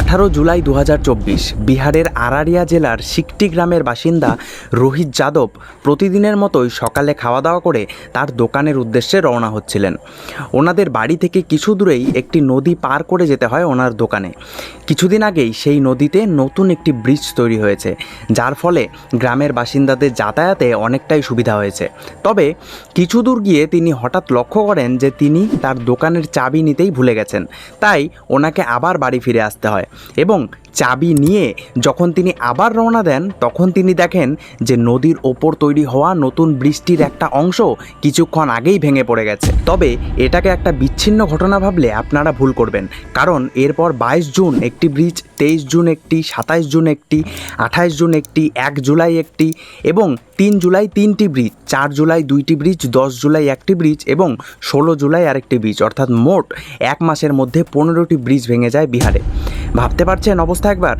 আঠারো জুলাই দু হাজার চব্বিশ, বিহারের আরারিয়া জেলার সিকটি গ্রামের বাসিন্দা রোহিত যাদব প্রতিদিনের মতোই সকালে খাওয়া দাওয়া করে তার দোকানের উদ্দেশ্যে রওনা হচ্ছিলেন। ওনাদের বাড়ি থেকে কিছু দূরেই একটি নদী পার করে যেতে হয় ওনার দোকানে। কিছুদিন আগেই সেই নদীতে নতুন একটি ব্রিজ তৈরি হয়েছে, যার ফলে গ্রামের বাসিন্দাদের যাতায়াতে অনেকটাই সুবিধা হয়েছে। তবে কিছু দূর গিয়ে তিনি হঠাৎ লক্ষ্য করেন যে তিনি তার দোকানের চাবি নিতেই ভুলে গেছেন। তাই ওনাকে আবার বাড়ি ফিরে আসতে হয়। এবং চাবি নিয়ে যখন তিনি আবার রওনা দেন, তখন তিনি দেখেন যে নদীর ওপর তৈরি হওয়া নতুন বৃষ্টির একটা অংশ কিছুক্ষণ আগেই ভেঙে পড়ে গেছে। তবে এটাকে একটা বিচ্ছিন্ন ঘটনা ভাবলে আপনারা ভুল করবেন, কারণ এরপর বাইশ জুন একটি ব্রিজ, তেইশ জুন একটি, সাতাইশ জুন একটি, আঠাইশ জুন একটি, এক জুলাই একটি এবং তিন জুলাই তিনটি ব্রিজ, চার জুলাই দুইটি ব্রিজ, দশ জুলাই একটি ব্রিজ এবং ষোলো জুলাই আরেকটি ব্রিজ। অর্থাৎ মোট এক মাসের মধ্যে পনেরোটি ব্রিজ ভেঙে যায় বিহারে। ভাবতে পারছেন অবস্থা একবার?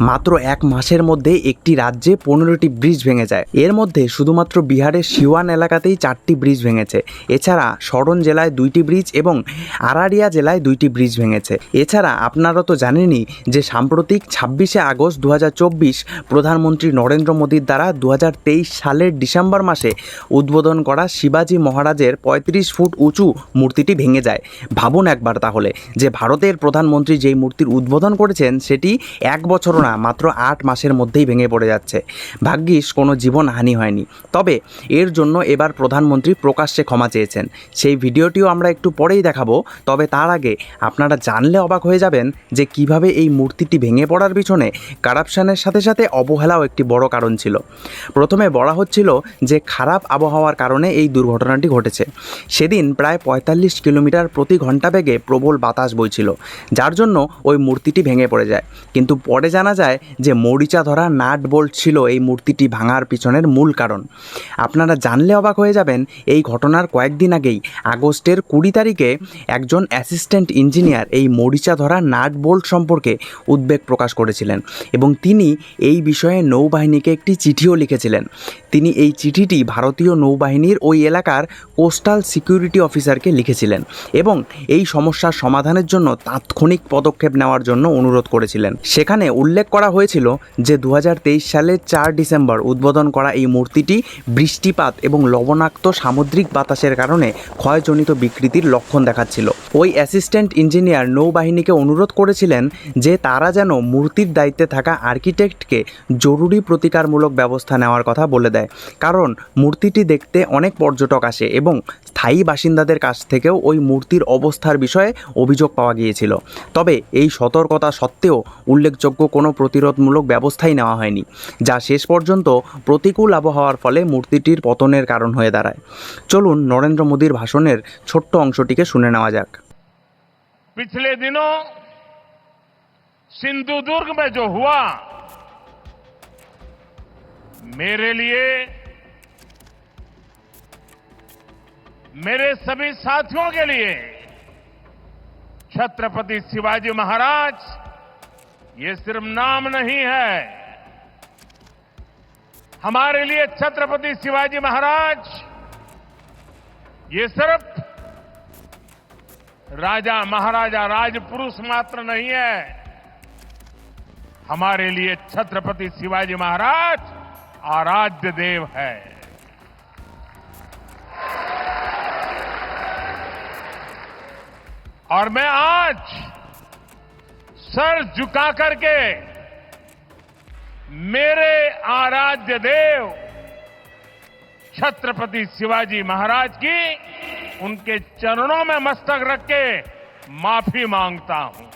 মাত্র এক মাসের মধ্যে একটি রাজ্যে পনেরোটি ব্রিজ ভেঙে যায়। এর মধ্যে শুধুমাত্র বিহারের সিওয়ান এলাকাতেই চারটি ব্রিজ ভেঙেছে। এছাড়া সরন জেলায় দুইটি ব্রিজ এবং আরারিয়া জেলায় দুইটি ব্রিজ ভেঙেছে। এছাড়া আপনারা তো জানেনই যে সাম্প্রতিক ছাব্বিশে আগস্ট দু হাজার চব্বিশ প্রধানমন্ত্রী নরেন্দ্র মোদীর দ্বারা দু হাজার তেইশ সালের ডিসেম্বর মাসে উদ্বোধন করা শিবাজি মহারাজের পঁয়ত্রিশ ফুট উঁচু মূর্তিটি ভেঙে যায়। ভাবুন একবার তাহলে যে ভারতের প্রধানমন্ত্রী যেই মূর্তির উদ্বোধন করেছেন সেটি এক বছরও না, মাত্র আট মাসের মধ্যেই ভেঙে পড়ে যাচ্ছে। ভাগ্যিস কোনো জীবন হানি হয়নি। তবে এর জন্য এবার প্রধানমন্ত্রী প্রকাশ্যে ক্ষমা চেয়েছেন। সেই ভিডিওটিও আমরা একটু পরেই দেখাবো, তবে তার আগে আপনারা জানলে অবাক হয়ে যাবেন যে কীভাবে এই মূর্তিটি ভেঙে পড়ার পিছনে কারাপশানের সাথে সাথে অবহেলাও একটি বড় কারণ ছিল। প্রথমে বলা হচ্ছিল যে খারাপ আবহাওয়ার কারণে এই দুর্ঘটনাটি ঘটেছে। সেদিন প্রায় পঁয়তাল্লিশ কিলোমিটার প্রতি ঘণ্টা বেগে প্রবল বাতাস বইছিল, যার জন্য ওই মূর্তিটি ভেঙে পড়ে যায়। কিন্তু পরে জানা যায় যে মরিচা ধরা নাট বোল্ট ছিল এই মূর্তিটি ভাঙার পিছনের মূল কারণ। আপনারা জানলে অবাক হয়ে যাবেন, এই ঘটনার কয়েকদিন আগেই, আগস্টের কুড়ি তারিখে একজন অ্যাসিস্ট্যান্ট ইঞ্জিনিয়ার এই মরিচা ধরা নাট বোল্ট সম্পর্কে উদ্বেগ প্রকাশ করেছিলেন এবং তিনি এই বিষয়ে নৌবাহিনীকে একটি চিঠিও লিখেছিলেন। তিনি এই চিঠিটি ভারতীয় নৌবাহিনীর ওই এলাকার কোস্টাল সিকিউরিটি অফিসারকে লিখেছিলেন এবং এই সমস্যার সমাধানের জন্য তাৎক্ষণিক পদক্ষেপ নেওয়ার জন্য অনুরোধ করেছিলেন। সেখানে উল্লেখ করা হয়েছিল যে দু সালের চার ডিসেম্বর উদ্বোধন করা এই মূর্তিটি বৃষ্টিপাত এবং লবণাক্ত সামুদ্রিক বাতাসের কারণে ক্ষয়জনিত বিকৃতির লক্ষণ দেখাচ্ছিল। ওই অ্যাসিস্ট্যান্ট ইঞ্জিনিয়ার নৌবাহিনীকে অনুরোধ করেছিলেন যে তারা যেন মূর্তির দায়িত্বে থাকা আর্কিটেক্টকে জরুরি প্রতিকারমূলক ব্যবস্থা নেওয়ার কথা বলে দেয়। কারণ মূর্তিটি দেখতে অনেক পর্যটক আসে এবং স্থায়ী বাসিন্দাদের কাছ থেকেও ওই মূর্তির অবস্থার বিষয়ে অভিযোগ পাওয়া গিয়েছিল। তবে এই সতর্কতা সত্ত্বেও উল্লেখযোগ্য কোনো প্রতিরোধমূলক ব্যবস্থাই নেওয়া হয়নি যা শেষ পর্যন্ত প্রতিকূল আবহাওয়ার ফলে মূর্তিটির পতনের কারণ হয়ে দাঁড়ায় চলুন নরেন্দ্র মোদীর ভাষণের ছোট্ট অংশটিকে শুনে নেওয়া যাক पिछले दिनों सिंधुदुर्ग में जो हुआ मेरे लिए मेरे सभी साथियों के लिए छत्रपति शिवाजी महाराज, ये सिर्फ़ नाम नहीं है। हमारे लिए छत्रपति शिवाजी महाराज, ये सिर्फ़ राजा महाराजा राजपुरुष मात्र नहीं है। हमारे लिए छत्रपति शिवाजी महाराज आराध्य देव है। और मैं आज सर झुका करके मेरे आराध्य देव छत्रपति शिवाजी महाराज की उनके चरणों में मस्तक रख के माफ़ी माँगता हूँ।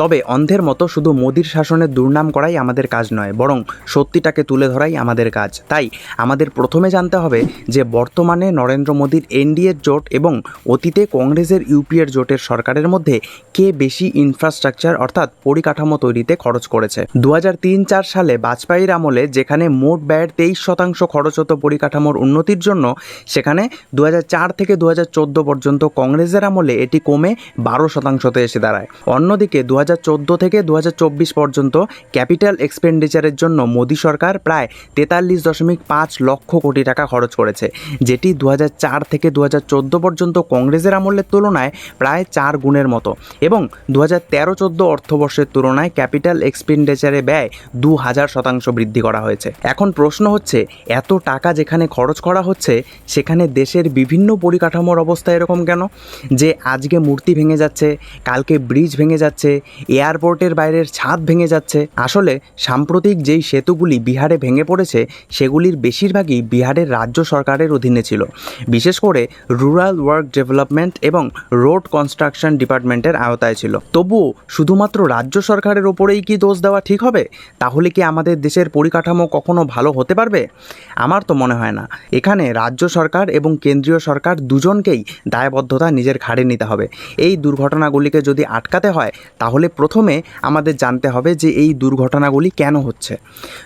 তবে অন্ধের মতো শুধু মোদির শাসনের দুর্নাম করাই আমাদের কাজ নয়, বরং সত্যিটাকে তুলে ধরাই আমাদের কাজ। তাই আমাদের প্রথমে জানতে হবে যে বর্তমানে নরেন্দ্র মোদীর এনডিএর জোট এবং অতীতে কংগ্রেসের ইউপিএর জোটের সরকারের মধ্যে কে বেশি ইনফ্রাস্ট্রাকচার অর্থাৎ পরিকাঠামো তৈরিতে খরচ করেছে। দু তিন চার সালে বাজপেয়ীর আমলে যেখানে মোট ব্যয়ের তেইশ শতাংশ খরচ হতো পরিকাঠামোর উন্নতির জন্য, সেখানে দু থেকে দু হাজার চোদ্দ পর্যন্ত কংগ্রেসের আমলে এটি কমে বারো শতাংশতে এসে দাঁড়ায়। অন্যদিকে দু হাজার থেকে দু হাজার চব্বিশ পর্যন্ত ক্যাপিটাল এক্সপেন্ডিচারের জন্য মোদী সরকার প্রায় তেতাল্লিশ দশমিক পাঁচ লক্ষ কোটি টাকা খরচ করেছে, যেটি দু থেকে দু হাজার চোদ্দ পর্যন্ত কংগ্রেসের আমলের তুলনায় প্রায় চার গুণের মতো। এবং দু হাজার তেরো চোদ্দ অর্থবর্ষের তুলনায় ক্যাপিটাল এক্সপেন্ডিচারে ব্যয় দু হাজার শতাংশ বৃদ্ধি করা হয়েছে। এখন প্রশ্ন হচ্ছে, এত টাকা যেখানে খরচ করা হচ্ছে, সেখানে দেশের বিভিন্ন পরিকাঠামোর অবস্থা এরকম কেন? যে আজকে মূর্তি ভেঙে যাচ্ছে, কালকে ব্রিজ ভেঙে যাচ্ছে এয়ারপোর্টের বাইরের ছাদ ভেঙে যাচ্ছে। আসলে সাম্প্রতিক যেই সেতুগুলি বিহারে ভেঙে পড়েছে, সেগুলির বেশিরভাগই বিহারের রাজ্য সরকারের অধীনে ছিল। বিশেষ করে রুরাল ওয়ার্ক ডেভেলপমেন্ট এবং রোড কনস্ট্রাকশন ডিপার্টমেন্টের আওতায় ছিল। তবুও শুধুমাত্র রাজ্য সরকারের ওপরেই কি দোষ দেওয়া ঠিক হবে? তাহলে কি আমাদের দেশের পরিকাঠামো কখনো ভালো হতে পারবে? আমার তো মনে হয় না। এখানে রাজ্য সরকার এবং কেন্দ্রীয় সরকার দুজনকেই দায়বদ্ধতা নিজের ঘাড়ে নিতে হবে। এই দুর্ঘটনাগুলিকে যদি আটকাতে হয়, তাহলে প্রথমে আমাদের জানতে হবে যে এই দুর্ঘটনাগুলি কেন হচ্ছে।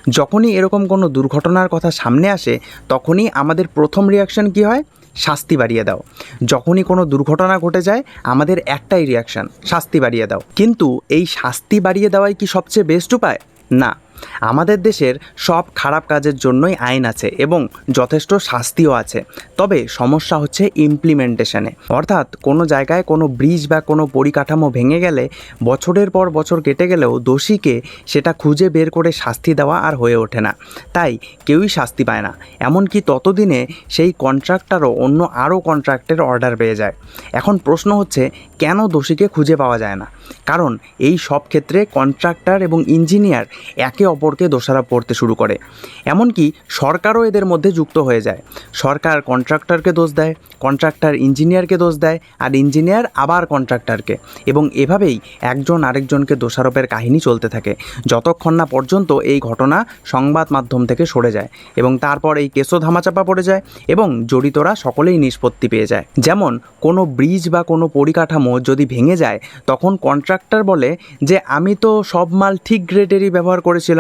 যখনই এরকম কোনো দুর্ঘটনার কথা সামনে আসে, তখনই আমাদের প্রথম রিয়াকশন কি হয়? শাস্তি বাড়িয়ে দাও। যখনই কোনো দুর্ঘটনা ঘটে যায়, আমাদের একটাই রিয়াকশান শাস্তি বাড়িয়ে দাও। কিন্তু এই শাস্তি বাড়িয়ে দেওয়াই কি সবচেয়ে বেস্ট উপায়? না। আমাদের দেশের সব খারাপ কাজের জন্যই আইন আছে এবং যথেষ্ট শাস্তিও আছে। তবে সমস্যা হচ্ছে ইমপ্লিমেন্টেশনে অর্থাৎ কোনো জায়গায় কোনো ব্রিজ বা কোনো পরিকাঠামো ভেঙে গেলে বছরের পর বছর কেটে গেলেও দোষীকে সেটা খুঁজে বের করে শাস্তি দেওয়া আর হয়ে ওঠে না। তাই কেউই শাস্তি পায় না। এমনকি ততদিনে সেই কন্ট্রাক্টারও অন্য আরও কন্ট্রাক্টের অর্ডার পেয়ে যায়। এখন প্রশ্ন হচ্ছে, কেন দোষীকে খুঁজে পাওয়া যায় না? কারণ এই সব ক্ষেত্রে কন্ট্রাক্টর এবং ইঞ্জিনিয়ার একে অপরকে দোষারোপ করতে শুরু করে। এমনকি সরকারও এদের মধ্যে যুক্ত হয়ে যায়। সরকার কন্ট্রাক্টরকে দোষ দেয়, কন্ট্রাক্টর ইঞ্জিনিয়ারকে দোষ দেয়, আর ইঞ্জিনিয়ার আবার কন্ট্রাক্টরকে। এবং এভাবেই একজন আরেকজনকে দোষারোপের কাহিনী চলতে থাকে। যতক্ষণ না পর্যন্ত এই ঘটনা সংবাদ মাধ্যম থেকে সরে যায় এবং তারপর এই কেসও ধামাচাপা পড়ে যায় এবং জড়িতরা সকলেই নিষ্পত্তি পেয়ে যায়। যেমন কোনো ব্রিজ বা কোনো পরিকাঠামো যদি ভেঙে যায়, তখন কন্ট্রাক্টর বলে যে, আমি তো সব মাল ঠিক গ্রেডেরই ব্যবহার করেছিলাম।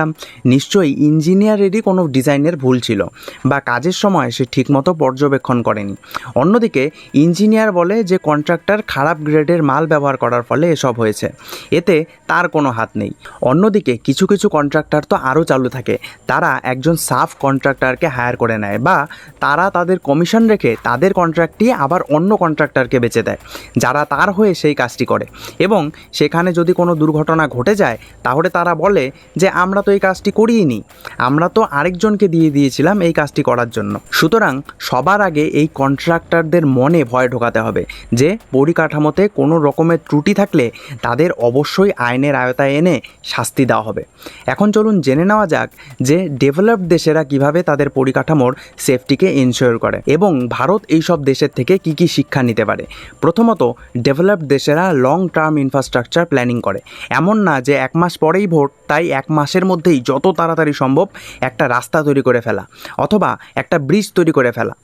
নিশ্চয়ই ইঞ্জিনিয়ারেরই কোনো ডিজাইনের ভুল ছিল বা কাজের সময় সে ঠিকমতো পর্যবেক্ষণ করেনি। অন্যদিকে, ইঞ্জিনিয়ার বলে যে কন্ট্রাক্টর খারাপ গ্রেডের মাল ব্যবহার করার ফলে এসব হয়েছে, এতে তার কোনো হাত নেই। অন্যদিকে, কিছু কিছু কন্ট্রাক্টর তো আরও চালু থাকে, তারা একজন সাফ কন্ট্রাক্টরকে হায়ার করে নেয় বা তারা তাদের কমিশন রেখে তাদের কন্ট্রাক্টটি আবার অন্য কন্ট্রাক্টরকে বেচে দেয়, যারা তার হয়ে সেই কাজটি করে। এবং সেখানে যদি কোনো দুর্ঘটনা ঘটে যায়, তাহলে তারা বলে যে, আমরা তো এই কাজটি করিনি আমরা তো আরেকজনকে দিয়ে দিয়েছিলাম এই কাজটি করার জন্য। সুতরাং সবার আগে এই কন্ট্রাক্টরদের মনে ভয় ঢোকাতে হবে যে পরিকাঠামোতে কোনো রকমের ত্রুটি থাকলে তাদের অবশ্যই আইনের আয়তায় এনে শাস্তি দেওয়া হবে। এখন চলুন জেনে নেওয়া যাক যে ডেভেলপড দেশেরা কীভাবে তাদের পরিকাঠামোর সেফটিকে ইনশিওর করে এবং ভারত এই সব দেশের থেকে কি কি শিক্ষা নিতে পারে। প্রথমত, ডেভেলপড দেশেরা লং টার্ম ইনফ্রাস্ট্রাকচার প্ল্যানিং করে। এমন না যে এক মাস পরেই ভোট, তাই এক মাসের মধ্যেই যত তাড়াতাড়ি সম্ভব একটা রাস্তা তৈরি করে ফেলা অথবা একটা ব্রিজ তৈরি করে ফেলা।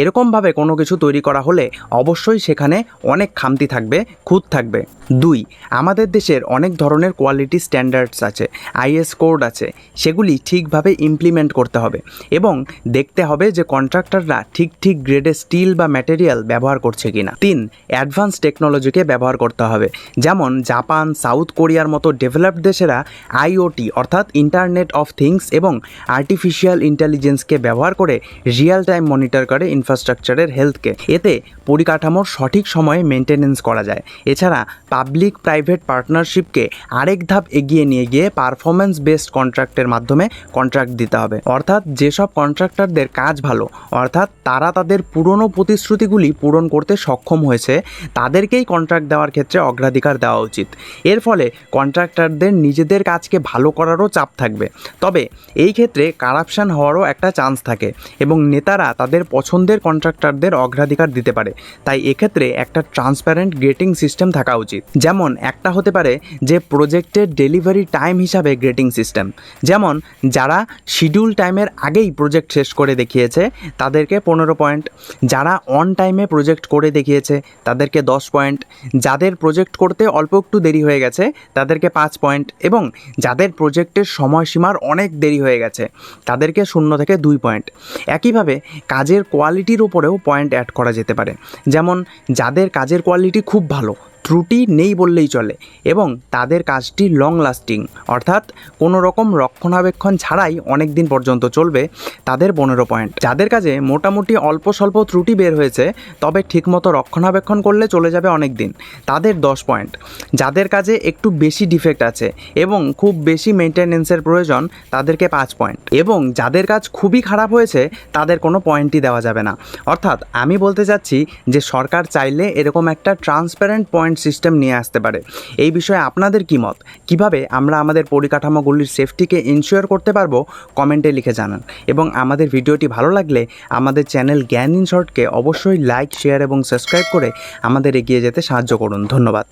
এরকমভাবে কোনো কিছু তৈরি করা হলে অবশ্যই সেখানে অনেক খামতি থাকবে, খুঁত থাকবে। দুই, আমাদের দেশের অনেক ধরনের কোয়ালিটি স্ট্যান্ডার্ডস আছে আইএস কোড আছে, সেগুলি ঠিকভাবে ইমপ্লিমেন্ট করতে হবে এবং দেখতে হবে যে কন্ট্রাক্টররা ঠিক ঠিক গ্রেডে স্টিল বা ম্যাটেরিয়াল ব্যবহার করছে কিনা। তিন অ্যাডভান্স টেকনোলজিকে ব্যবহার করতে হবে, যেমন জাপান, সাউথ কোরিয়ার মতো ডেভেলপড দেশেরা আইওটি অর্থাৎ ইন্টারনেট অফ থিংস এবং আর্টিফিশিয়াল ইন্টেলিজেন্সকে ব্যবহার করে রিয়েল টাইম মনিটর করে ইনফ্রাস্ট্রাকচারের হেলথকে এতে পরিকাঠামোর সঠিক সময়ে মেনটেনেন্স করা যায়। এছাড়া পাবলিক প্রাইভেট পার্টনারশিপকে আরেক ধাপ এগিয়ে নিয়ে গিয়ে পারফরমেন্স বেসড কন্ট্রাক্টের মাধ্যমে কন্ট্রাক্ট দিতে হবে। অর্থাৎ যেসব কন্ট্রাক্টরদের কাজ ভালো, অর্থাৎ তারা তাদের পুরনো প্রতিশ্রুতিগুলি পূরণ করতে সক্ষম হয়েছে, তাদেরকেই কন্ট্রাক্ট দেওয়ার ক্ষেত্রে অগ্রাধিকার দেওয়া উচিত। এর ফলে কন্ট্রাক্টরদের নিজেদের কাজকে ভালো করারও চাপ থাকবে। তবে এই ক্ষেত্রে কারাপশান হওয়ারও একটা চান্স থাকে এবং নেতারা তাদের পছন্দের কন্ট্রাক্টরদের অগ্রাধিকার দিতে পারে। তাই এক্ষেত্রে একটা ট্রান্সপারেন্ট গ্রেটিং সিস্টেম থাকা উচিত। যেমন একটা হতে পারে যে প্রজেক্টের ডেলিভারি টাইম হিসাবে গ্রেটিং সিস্টেম। যেমন যারা শিডিউল টাইমের আগেই প্রজেক্ট শেষ করে দেখিয়েছে, তাদেরকে পনেরো পয়েন্ট। যারা অন টাইমে প্রজেক্ট করে দেখিয়েছে, তাদেরকে দশ পয়েন্ট। যাদের প্রজেক্ট করতে অল্প একটু দেরি হয়ে গেছে, তাদেরকে পাঁচ পয়েন্ট। এবং যাদের প্রজেক্টের সময়সীমার অনেক দেরি হয়ে গেছে, তাদেরকে শূন্য থেকে দুই পয়েন্ট। একইভাবে কাজের কোয়ালিটির উপরেও পয়েন্ট অ্যাড করা যেতে পারে। যেমন যাদের কাজের কোয়ালিটি খুব ভালো ত্রুটি নেই বললেই চলে এবং তাদের কাজটি লং লাস্টিং অর্থাৎ কোনো রকম রক্ষণাবেক্ষণ ছাড়াই অনেক দিন পর্যন্ত চলবে তাদের পনেরো পয়েন্ট যাদের কাজে মোটামুটি অল্প স্বল্প ত্রুটি বের হয়েছে, তবে ঠিকমতো রক্ষণাবেক্ষণ করলে চলে যাবে অনেক দিন। তাদের দশ পয়েন্ট যাদের কাজে একটু বেশি ডিফেক্ট আছে এবং খুব বেশি মেনটেনেন্সের প্রয়োজন, তাদেরকে পাঁচ পয়েন্ট এবং যাদের কাজ খুবই খারাপ হয়েছে, তাদের কোনো পয়েন্টই দেওয়া যাবে না। অর্থাৎ আমি বলতে চাচ্ছি যে সরকার চাইলে এরকম একটা ট্রান্সপারেন্ট পয়েন্ট সিস্টেম নিয়ে আসতে পারে। এই বিষয়ে আপনাদের কী মত? কীভাবে আমরা আমাদের পরিকাঠামোগুলির সেফটিকে ইনশিওর করতে পারব? কমেন্টে লিখে জানান। এবং আমাদের ভিডিওটি ভালো লাগলে আমাদের চ্যানেল জ্ঞান ইন শর্টকে অবশ্যই লাইক শেয়ার এবং সাবস্ক্রাইব করে আমাদের এগিয়ে যেতে সাহায্য করুন। ধন্যবাদ।